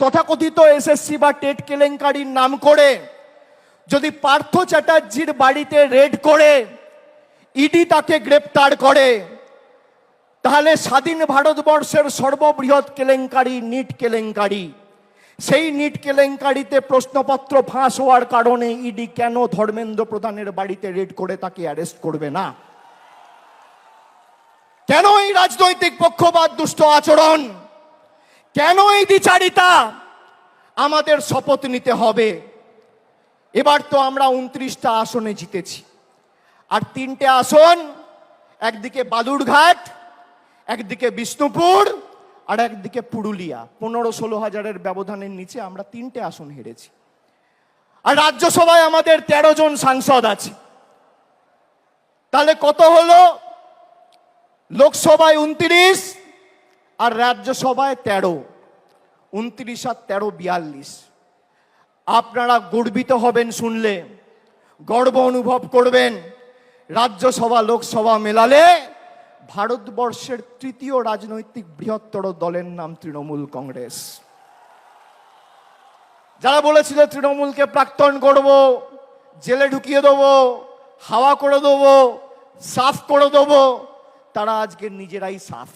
তথাকথিত এসএসসি বা টেট কেলেঙ্কারির নাম করে, যদি পার্থ চ্যাটার্জির বাড়িতে রেড করে ইডি তাকে গ্রেপ্তার করে, তাহলে স্বাধীন ভারতবর্ষের সর্ববৃহৎ কেলেঙ্কারি নিট কেলেঙ্কারি। সেই নিট কেলেঙ্কারিতে প্রশ্নপত্র ফাঁস হওয়ার কারণে ইডি কেন ধর্মেন্দ্র প্রধানের বাড়িতে রেড করে তাকে অ্যারেস্ট করবে না? কেন এই রাজনৈতিক পক্ষপাত, দুষ্ট আচরণ? কেন এই দ্বিচারিতা? আমাদের শপথ নিতে হবে। এবার তো আমরা উনত্রিশটা আসনে জিতেছি। আর তিনটে আসন, একদিকে বালুরঘাট, একদিকে বিষ্ণুপুর, আর একদিকে পুরুলিয়া। পনেরো ষোলো হাজারের ব্যবধানের নিচে আমরা তিনটে আসন হেরেছি। আর রাজ্যসভায় আমাদের তেরো জন সাংসদ আছে। তাহলে কত হলো? লোকসভায় উনত্রিশ আর রাজ্যসভায় তেরো, উনত্রিশ আর তেরো বিয়াল্লিশ। আপনারা গর্বিত হবেন শুনলে, গর্ব অনুভব করবেন। রাজ্যসভা লোকসভা মেলালে ভারতবর্ষের তৃতীয় রাজনৈতিক বৃহত্তর দলের নাম তৃণমূল কংগ্রেস। যারা বলেছিল তৃণমূলকে প্রাক্তন করব, জেলে ঢুকিয়ে দেবো, হাওয়া করে দেবো, সাফ করে দেবো, তারা আজকে নিজেরাই সাফ।